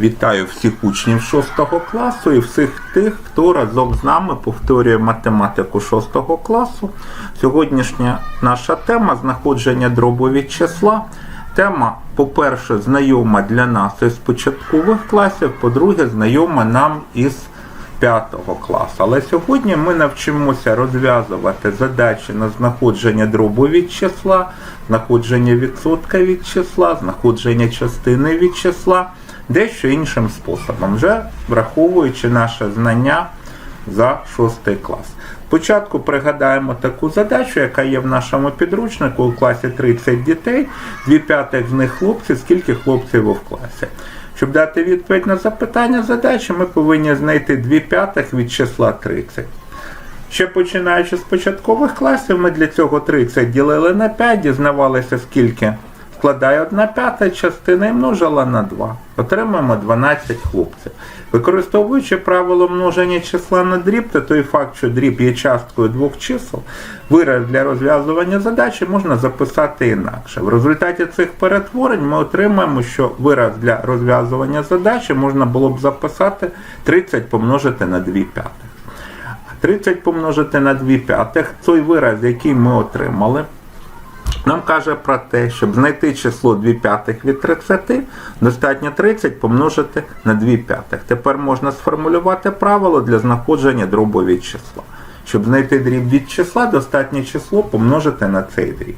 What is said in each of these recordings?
Вітаю всіх учнів 6 класу і всіх тих, хто разом з нами повторює математику 6 класу. Сьогоднішня наша тема знаходження дробу числа. Тема, по-перше, знайома для нас із початкових класів, по-друге, знайома нам із 5 класу. Але сьогодні ми навчимося розв'язувати задачі на знаходження дробу числа, знаходження відсотка від числа, знаходження частини від числа, дещо іншим способом, вже враховуючи наше знання за 6 клас. Спочатку пригадаємо таку задачу, яка є в нашому підручнику у класі 30 дітей, дві п'ятих з них хлопці, скільки хлопців у класі. Щоб дати відповідь на запитання задачі, ми повинні знайти 2 п'ятих від числа 30. Ще починаючи з початкових класів, ми для цього 30 ділили на 5, дізнавалися, скільки складає 1 п'ята частина і множила на 2. Отримаємо 12 хлопців. Використовуючи правило множення числа на дріб та той факт, що дріб є часткою двох чисел, вираз для розв'язування задачі можна записати інакше. В результаті цих перетворень ми отримаємо, що вираз для розв'язування задачі можна було б записати 30 помножити на 2 п'ятих. 30 помножити на 2 п'ятих, той вираз, який ми отримали, нам каже про те, щоб знайти число 2 п'ятих від 30, достатньо 30 помножити на 2 п'ятих. Тепер можна сформулювати правило для знаходження дробу від числа. Щоб знайти дріб від числа, достатнє число помножити на цей дріб.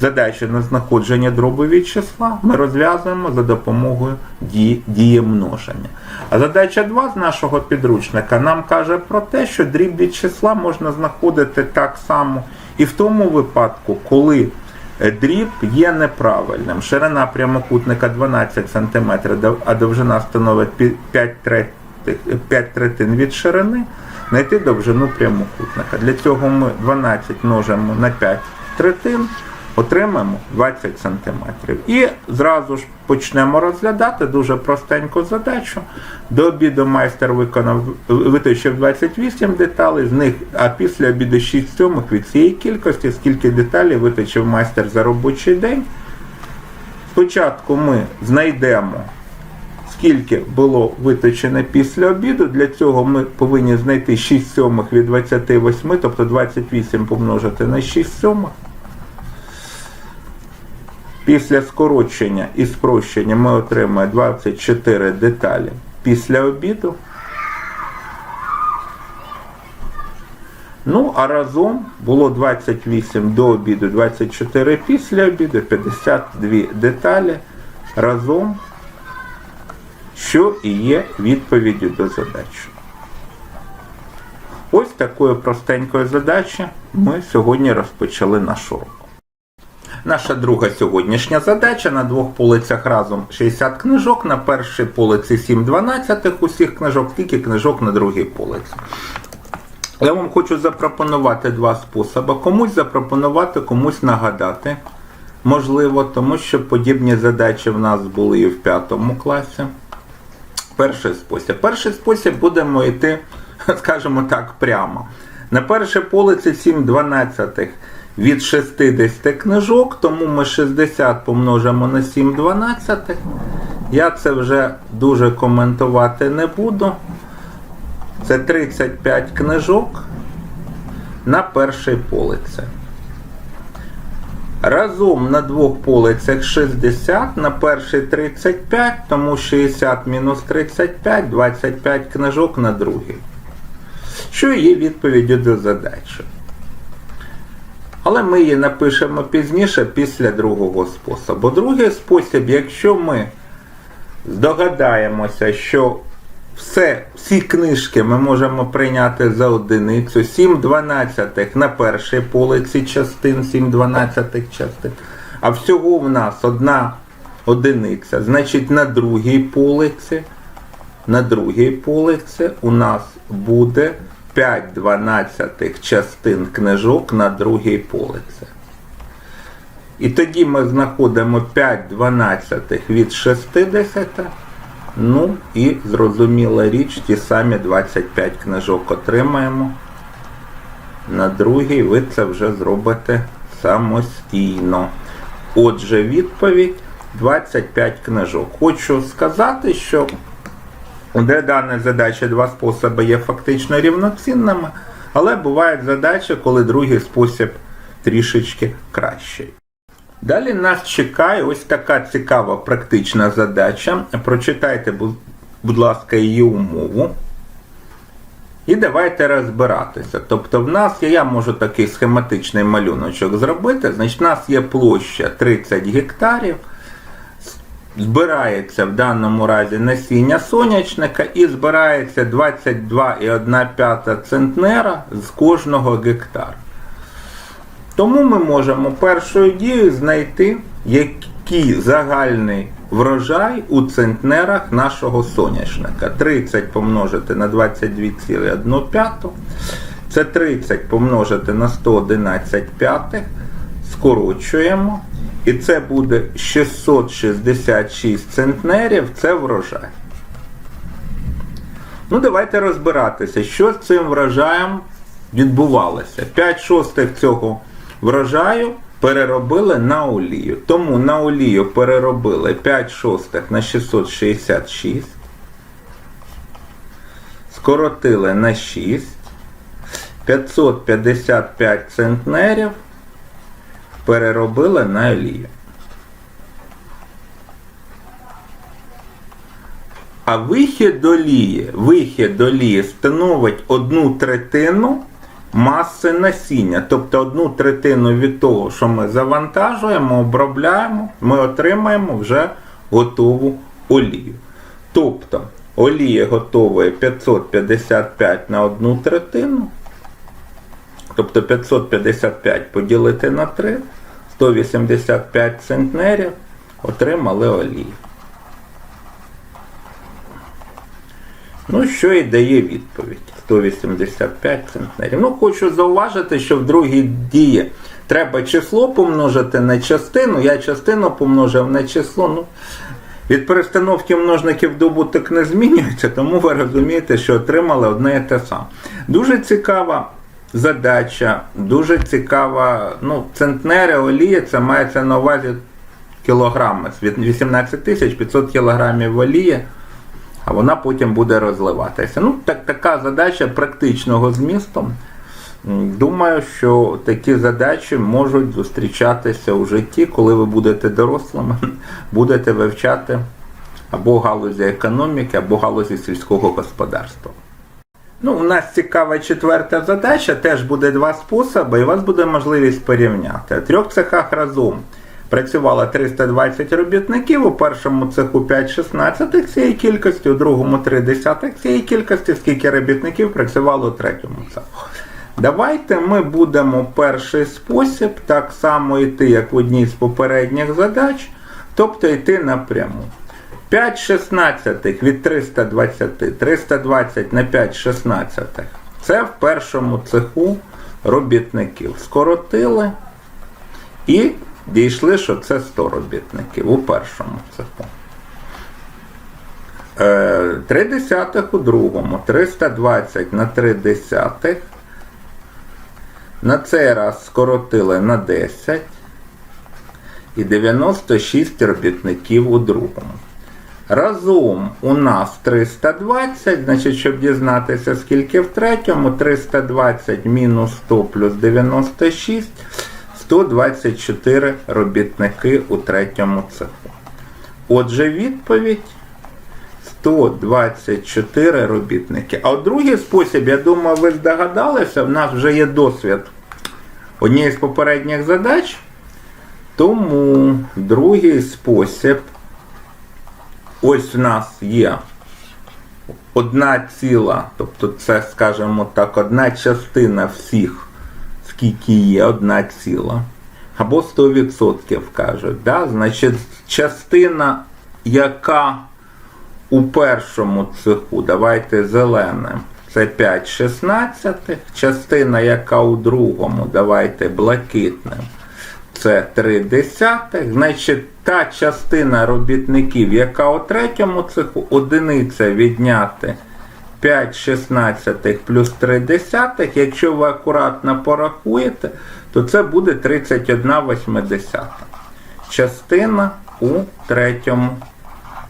Задачі на знаходження дробу від числа ми розв'язуємо за допомогою дії, дії множення. А задача 2 з нашого підручника нам каже про те, що дріб від числа можна знаходити так само і в тому випадку, коли дріб є неправильним. Ширина прямокутника 12 см, а довжина становить 5 третіх 5 третин від ширини, знайти довжину прямокутника. Для цього ми 12 множимо на 5 третин, отримаємо 20 см. І зразу ж почнемо розглядати дуже простеньку задачу. До обіду майстер виконав виточив 28 деталей, з них, а після обіду 6 сьомих від цієї кількості, скільки деталей виточив майстер за робочий день. Спочатку ми знайдемо скільки було виточено після обіду. Для цього ми повинні знайти 6 сьомих від 28, тобто 28 помножити на 6 сьомих. Після скорочення і спрощення ми отримаємо 24 деталі після обіду. Ну, а разом було 28 до обіду, 24 після обіду, 52 деталі разом що і є відповіддю до задачі. Ось такою простенькою задачі ми сьогодні розпочали наш урок. Наша друга сьогоднішня задача на двох полицях разом 60 книжок, на першій полиці 7 12 усіх книжок, тільки книжок на другій полиці. Я вам хочу запропонувати два способи. Комусь запропонувати, комусь нагадати. Можливо, тому що подібні задачі в нас були і в п'ятому класі перший спосіб. Перший спосіб будемо йти, скажімо так, прямо. На першій полиці 7 12 від 60 книжок, тому ми 60 помножимо на 7 12. Я це вже дуже коментувати не буду. Це 35 книжок на першій полиці. Разом на двох полицях 60, на першій 35, тому 60 мінус 35, 25 книжок на другий. Що є відповіддю до задачі. Але ми її напишемо пізніше після другого способу. Другий спосіб, якщо ми здогадаємося, що все, всі книжки ми можемо прийняти за одиницю. 7 дванадцятих на першій полиці частин, 7 дванадцятих частин. А всього в нас одна одиниця. Значить, на другій полиці, на другій полиці у нас буде 5 дванадцятих частин книжок на другій полиці. І тоді ми знаходимо 5 дванадцятих від 60. Ну і зрозуміла річ, ті самі 25 книжок отримаємо. На другий ви це вже зробите самостійно. Отже, відповідь 25 книжок. Хочу сказати, що де дана задача два способи є фактично рівноцінними, але бувають задачі, коли другий спосіб трішечки кращий. Далі нас чекає ось така цікава практична задача. Прочитайте, будь ласка, її умову. І давайте розбиратися. Тобто, в нас є, я можу такий схематичний малюночок зробити. Значить, в нас є площа 30 гектарів. Збирається в даному разі насіння сонячника і збирається 22,1 центнера з кожного гектара. Тому ми можемо першою дією знайти, який загальний врожай у центнерах нашого соняшника. 30 помножити на 22,1. Це 30 помножити на 111 п'ятих. Скорочуємо. І це буде 666 центнерів. Це врожай. Ну, давайте розбиратися, що з цим врожаєм відбувалося. 5 шостих цього врожаю переробили на олію. Тому на олію переробили 5 шостих на 666. Скоротили на 6. 555 центнерів переробили на олію. А вихід олії, вихід олії становить одну третину маси насіння. Тобто одну третину від того, що ми завантажуємо, обробляємо, ми отримаємо вже готову олію. Тобто олія готової 555 на одну третину. Тобто 555 поділити на 3, 185 центнерів отримали олію. Ну, що і дає відповідь? 185 центнерів. Ну, хочу зауважити, що в другій дії треба число помножити на частину. Я частину помножив на число. Ну, від перестановки множників добуток не змінюється, тому ви розумієте, що отримали одне і те саме. Дуже цікава задача, дуже цікава. Ну, центнери олія, це мається на увазі кілограми. Від 18 тисяч 500 кілограмів олії а вона потім буде розливатися. Ну, так, така задача практичного змісту. Думаю, що такі задачі можуть зустрічатися у житті, коли ви будете дорослими, будете вивчати або галузі економіки, або галузі сільського господарства. Ну, у нас цікава четверта задача, теж буде два способи, і у вас буде можливість порівняти. У трьох цехах разом працювало 320 робітників, у першому цеху 5,16 цієї кількості, у другому 3 десятих цієї кількості, скільки робітників працювало у третьому цеху. Давайте ми будемо перший спосіб так само йти, як в одній з попередніх задач, тобто йти напряму. 5 шістнадцятих від 320, 320 на 5 шістнадцятих. Це в першому цеху робітників. Скоротили і дійшли, що це 100 робітників у першому цеху. Е, 3 десятих у другому, 320 на 3 десятих. На цей раз скоротили на 10 і 96 робітників у другому. Разом у нас 320, значить, щоб дізнатися, скільки в третьому, 320 мінус 100 плюс 96, 124 робітники у третьому цеху. Отже, відповідь 124 робітники. А от другий спосіб, я думаю, ви здогадалися, в нас вже є досвід однієї з попередніх задач. Тому другий спосіб. Ось в нас є одна ціла, тобто це, скажімо так, одна частина всіх, скільки є, одна ціла. Або 100% кажуть. Да? Значить, частина, яка у першому цеху, давайте зеленим, це 5 шістнадцятих, частина, яка у другому, давайте блакитним, це 3 десятих. Значить, та частина робітників, яка у третьому цеху, одиниця відняти 5 шістнадцятих плюс 3 десятих. Якщо ви акуратно порахуєте, то це буде 31 восьмидесята. Частина у третьому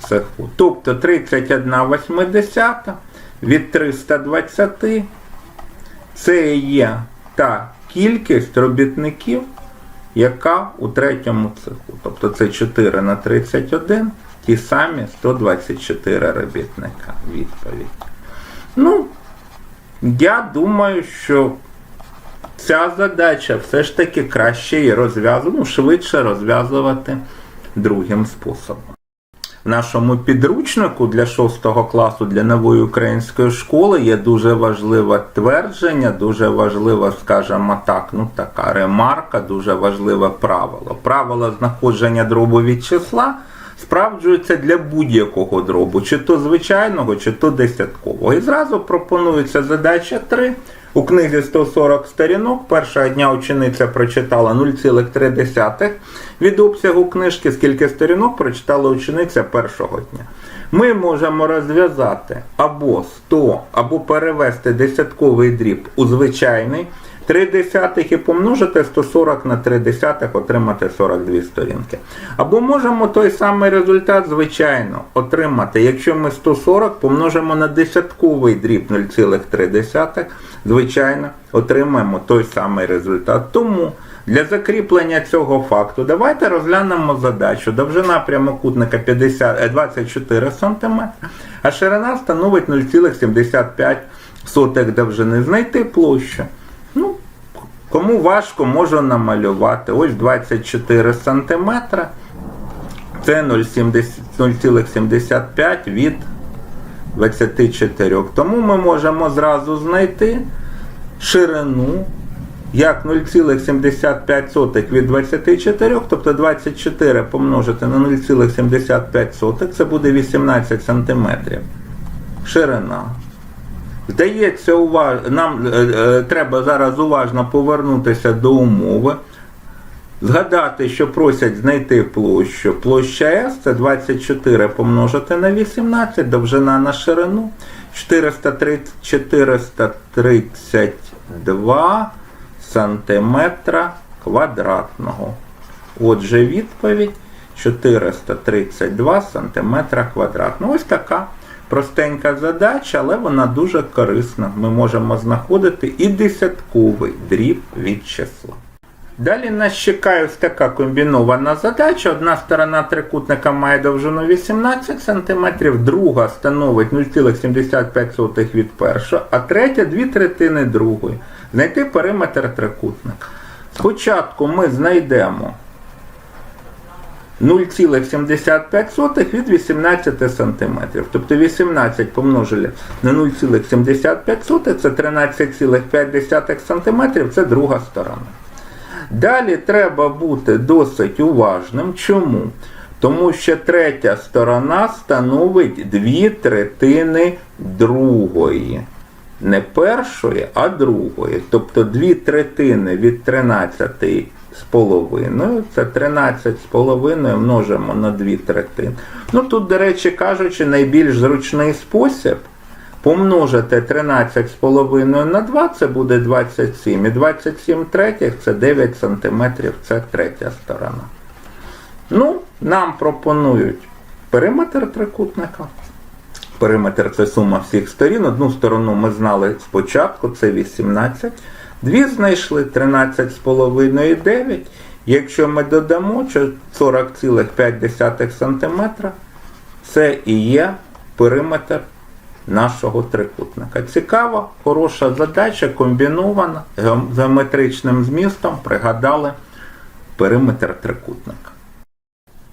цеху. Тобто 31 80 від 320 це є та кількість робітників, яка у третьому цеху. Тобто це 4 на 31, ті самі 124 робітника. Відповідь. Ну, я думаю, що ця задача все ж таки краще і розв'язувати, ну, швидше розв'язувати другим способом. Нашому підручнику для 6 класу для нової української школи є дуже важливе твердження, дуже важлива, скажімо так, ну така ремарка, дуже важливе правило. Правило знаходження дробу від числа справджується для будь-якого дробу, чи то звичайного, чи то десяткового. І зразу пропонується задача 3. У книзі 140 сторінок першого дня учениця прочитала 0,3 від обсягу книжки, скільки сторінок прочитала учениця першого дня. Ми можемо розв'язати або 100, або перевести десятковий дріб у звичайний 3 десятих і помножити 140 на 3 десятих, отримати 42 сторінки. Або можемо той самий результат, звичайно, отримати, якщо ми 140 помножимо на десятковий дріб 0,3, звичайно, отримаємо той самий результат. Тому для закріплення цього факту давайте розглянемо задачу. Довжина прямокутника 50, е, 24 см, а ширина становить 0,75 довжини. Знайти площу. Кому важко, можу намалювати. Ось 24 см. Це 0,75 від 24. Тому ми можемо зразу знайти ширину як 0,75 від 24, тобто 24 помножити на 0,75, це буде 18 см. Ширина. Здається, уваж... нам е, е, треба зараз уважно повернутися до умови, згадати, що просять знайти площу. Площа S це 24 помножити на 18, довжина на ширину 430, 432 сантиметра квадратного. Отже, відповідь 432 сантиметра квадратного. Ось така простенька задача, але вона дуже корисна. Ми можемо знаходити і десятковий дріб від числа. Далі нас чекає ось така комбінована задача. Одна сторона трикутника має довжину 18 см, друга становить 0,75 від першого, а третя 2 третини другої. Знайти периметр трикутника. Спочатку ми знайдемо 0,75 від 18 см. Тобто 18 помножили на 0,75 це 13,5 см, це друга сторона. Далі треба бути досить уважним. Чому? Тому що третя сторона становить 2 третини другої. Не першої, а другої. Тобто 2 третини від 13 з половиною, це 13 з половиною множимо на 2 третини. Ну тут, до речі кажучи, найбільш зручний спосіб помножити 13 з половиною на 2, це буде 27. І 27 третіх це 9 см, це третя сторона. Ну, нам пропонують периметр трикутника. Периметр це сума всіх сторін. Одну сторону ми знали спочатку, це 18. Дві знайшли 13,5 і 9. Якщо ми додамо 40,5 см, це і є периметр нашого трикутника. Цікава, хороша задача, комбінована геометричним змістом, пригадали периметр трикутника.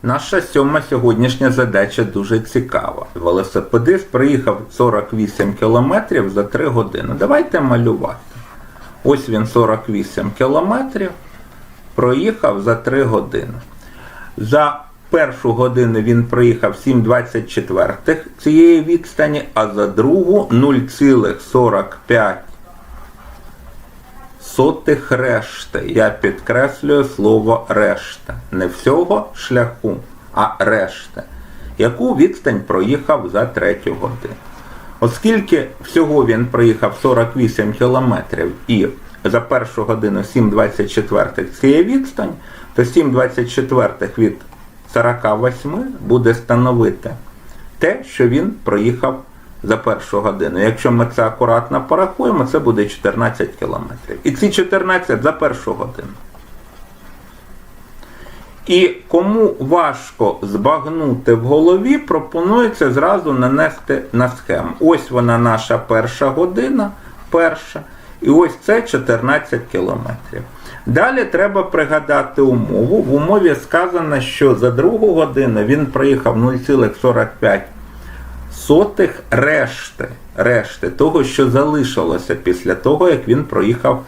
Наша сьома сьогоднішня задача дуже цікава. Велосипедист приїхав 48 км за 3 години. Давайте малювати. Ось він 48 кілометрів. Проїхав за 3 години. За першу годину він проїхав 7,24 цієї відстані, а за другу 0,45 сотих решти. Я підкреслюю слово решта. Не всього шляху, а решти. Яку відстань проїхав за третю годину. Оскільки всього він проїхав 48 кілометрів і за першу годину 7,24 цієї відстань, то 7,24 від 48 буде становити те, що він проїхав за першу годину. Якщо ми це акуратно порахуємо, це буде 14 кілометрів. І ці 14 за першу годину. І кому важко збагнути в голові, пропонується зразу нанести на схему. Ось вона наша перша година, перша, і ось це 14 кілометрів. Далі треба пригадати умову. В умові сказано, що за другу годину він проїхав 0,45 сотих решти, решти того, що залишилося після того, як він проїхав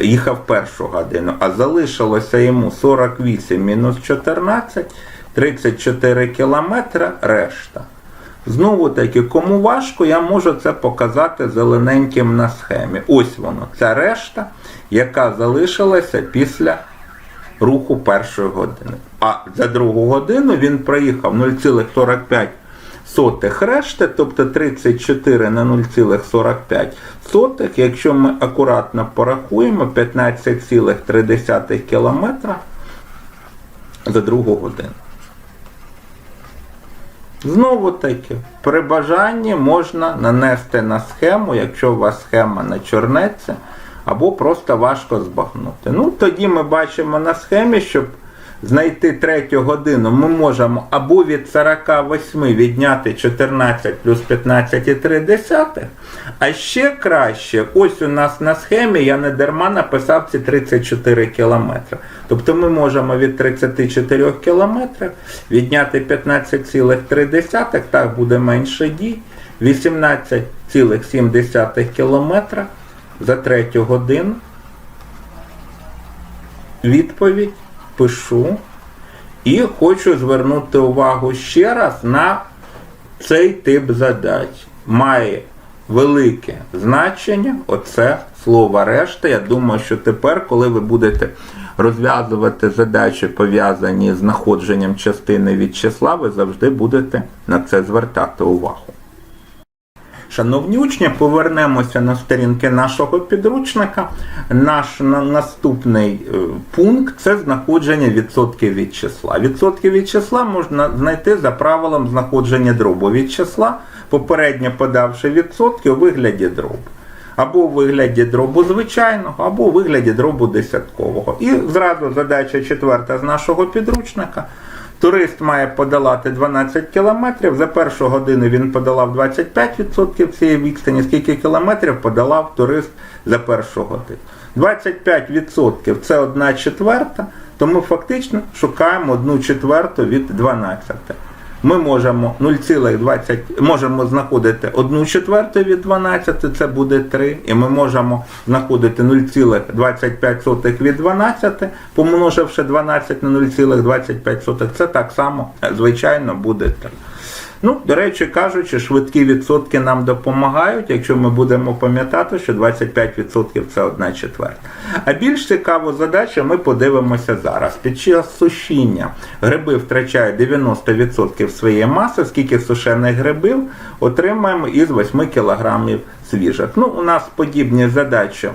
їхав першу годину, а залишилося йому 48 мінус 14, 34 кілометри решта. Знову таки, кому важко, я можу це показати зелененьким на схемі. Ось воно, ця решта, яка залишилася після руху першої години. А за другу годину він проїхав 0,45 сотих решти, тобто 34 на 0,45 якщо ми акуратно порахуємо 15,3 км за другу годину. Знову таки, при бажанні можна нанести на схему, якщо у вас схема не чорнеться, або просто важко збагнути. Ну, тоді ми бачимо на схемі, щоб знайти третю годину, ми можемо або від 48 відняти 14 плюс 15,3, а ще краще, ось у нас на схемі я не дарма написав ці 34 кілометри. Тобто ми можемо від 34 кілометрів відняти 15,3, так буде менше дій, 18,7 кілометра за третю годину. Відповідь пишу і хочу звернути увагу ще раз на цей тип задач. Має велике значення оце слово решта. Я думаю, що тепер, коли ви будете розв'язувати задачі, пов'язані з знаходженням частини від числа, ви завжди будете на це звертати увагу. Шановні учні, повернемося на сторінки нашого підручника. Наш на, наступний е, пункт це знаходження відсотків від числа. Відсотки від числа можна знайти за правилом знаходження дробу від числа, попередньо подавши відсотки у вигляді дробу. Або у вигляді дробу звичайного, або у вигляді дробу десяткового. І зразу задача четверта з нашого підручника. Турист має подолати 12 кілометрів. За першу годину він подолав 25% цієї відстані. Скільки кілометрів подолав турист за першу годину? 25% це 1 четверта, то ми фактично шукаємо 1 четверту від 12. Ми можемо 0,20, можемо знаходити 1 четверту від 12, це буде 3. І ми можемо знаходити 0,25 від 12, помноживши 12 на 0,25, це так само, звичайно, буде 3. Ну, до речі, кажучи, швидкі відсотки нам допомагають, якщо ми будемо пам'ятати, що 25% це 1 четверта. А більш цікаву задачу ми подивимося зараз. Під час сушіння гриби втрачають 90% своєї маси, скільки сушених грибів отримаємо із 8 кг свіжих. Ну, у нас подібні задачі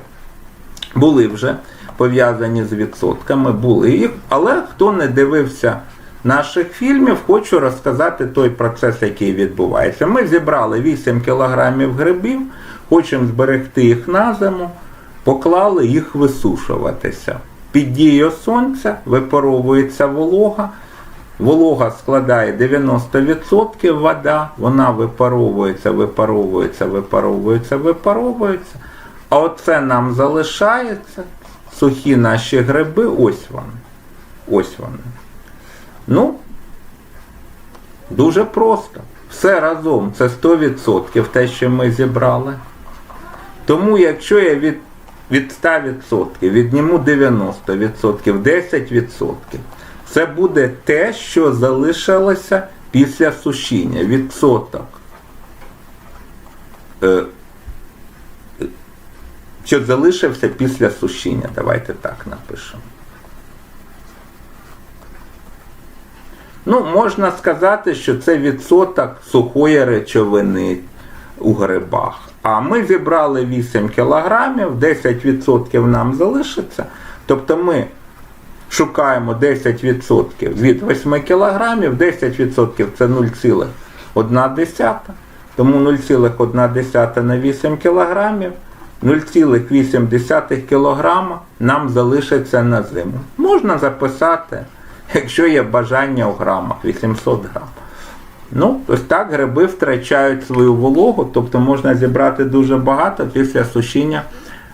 були вже пов'язані з відсотками, були їх, але хто не дивився наших фільмів хочу розказати той процес, який відбувається. Ми зібрали 8 кілограмів грибів, хочемо зберегти їх на зиму, поклали їх висушуватися. Під дією сонця випаровується волога. Волога складає 90% вода, вона випаровується, випаровується, випаровується, випаровується. А оце нам залишається. Сухі наші гриби, ось вони. Ось вони. Ну, дуже просто. Все разом це 100% те, що ми зібрали. Тому, якщо я від від 100% відніму 90%, 10%, це буде те, що залишилося після сушіння. Відсоток. Е, що залишився після сушіння. Давайте так напишемо. Ну, можна сказати, що це відсоток сухої речовини у грибах. А ми зібрали 8 кілограмів, 10% нам залишиться. Тобто ми шукаємо 10% від 8 кг, 10% це 0,1. Тому 0,1 на 8 кг, 0,8 кг нам залишиться на зиму. Можна записати, якщо є бажання у грамах, 800 грам. Ну, ось так гриби втрачають свою вологу, тобто можна зібрати дуже багато, після сушіння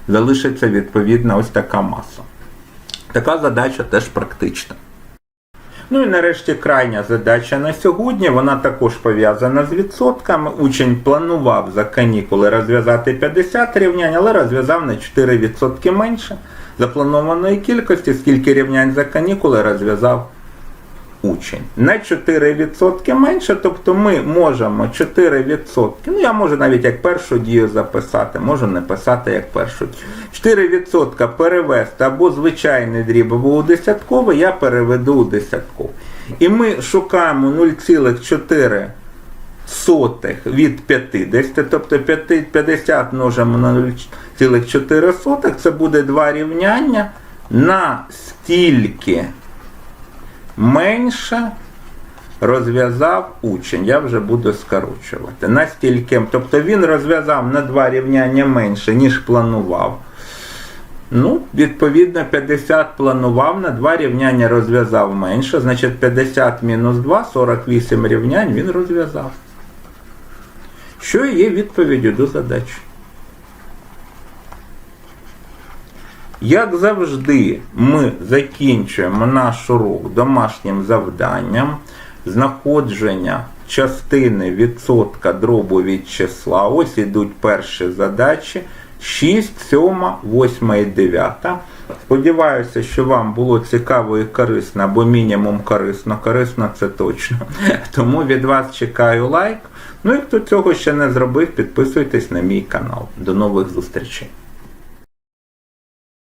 залишиться відповідна ось така маса. Така задача теж практична. Ну і нарешті крайня задача на сьогодні. Вона також пов'язана з відсотками. Учень планував за канікули розв'язати 50 рівнянь, але розв'язав на 4% менше запланованої кількості, скільки рівнянь за канікули розв'язав учень. На 4% менше, тобто ми можемо 4%, ну я можу навіть як першу дію записати, можу не писати як першу дію. 4% перевести або звичайний дріб, або у десятковий, я переведу у десятковий. І ми шукаємо 0,4 сотих від 50, тобто 50 множимо на 0,4 сотих, це буде два рівняння на стільки менше розв'язав учень. Я вже буду скорочувати. Настільки, тобто він розв'язав на два рівняння менше, ніж планував. Ну, відповідно, 50 планував, на два рівняння розв'язав менше, значить 50 мінус 2, 48 рівнянь він розв'язав. Що є відповіддю до задачі? Як завжди, ми закінчуємо наш урок домашнім завданням знаходження частини відсотка дробу від числа. Ось ідуть перші задачі. 6, 7, 8 і 9. Сподіваюся, що вам було цікаво і корисно, або мінімум корисно. Корисно це точно. Тому від вас чекаю лайк. Ну і хто цього ще не зробив, підписуйтесь на мій канал. До нових зустрічей.